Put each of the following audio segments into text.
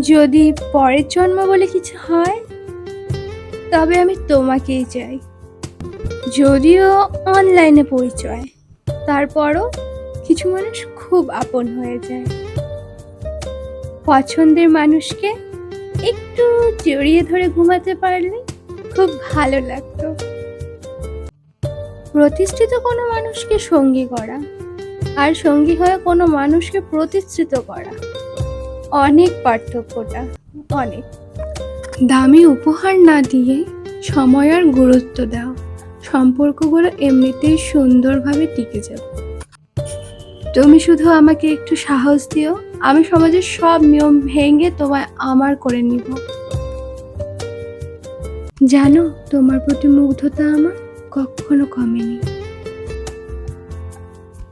যদি পরের জন্ম বলে কিছু হয়, তবে আমি তোমাকেই চাই। যদিও অনলাইনে পরিচয়, তারপরও কিছু মানুষ খুব আপন হয়ে যায়। পছন্দের মানুষকে একটু জড়িয়ে ধরে ঘুমাতে পারলে খুব ভালো লাগতো। প্রতিষ্ঠিত কোনো মানুষকে সঙ্গী করা আর সঙ্গী হয়ে কোনো মানুষকে প্রতিষ্ঠিত করা অনেক পার্থক্যটা, অনেক। দামি উপহার না দিয়ে সময় আর গুরুত্ব দাও। সম্পর্কগুলো এমনিতেই সুন্দরভাবে টিকে যাবে। তুমি শুধু আমাকে একটু সাহস দিও, আমি সমাজের সব নিয়ম ভেঙে তোমায় আমার করে নিব। জানো, তোমার প্রতি মুগ্ধতা আমার কখনো কমেনি।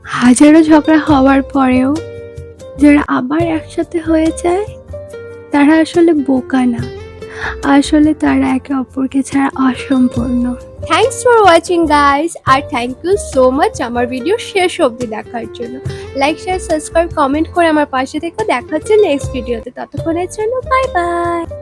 হাজারো ঝগড়া হওয়ার পরেও যারা আবার একসাথে হয়ে যায়, তারা আসলে বোকা না। আসলে তারা একে অপরকে ছাড়া অসম্পূর্ণ। থ্যাংকস ফর ওয়াচিং গাইস আর থ্যাংক ইউ সো মাচ আমার ভিডিও শেষ অবধি দেখার জন্য। লাইক শেয়ার সাবস্ক্রাইব কমেন্ট করে আমার পাশে থেকে দেখা হচ্ছে নেক্সট ভিডিওতে ততক্ষণের জন্য বাই বাই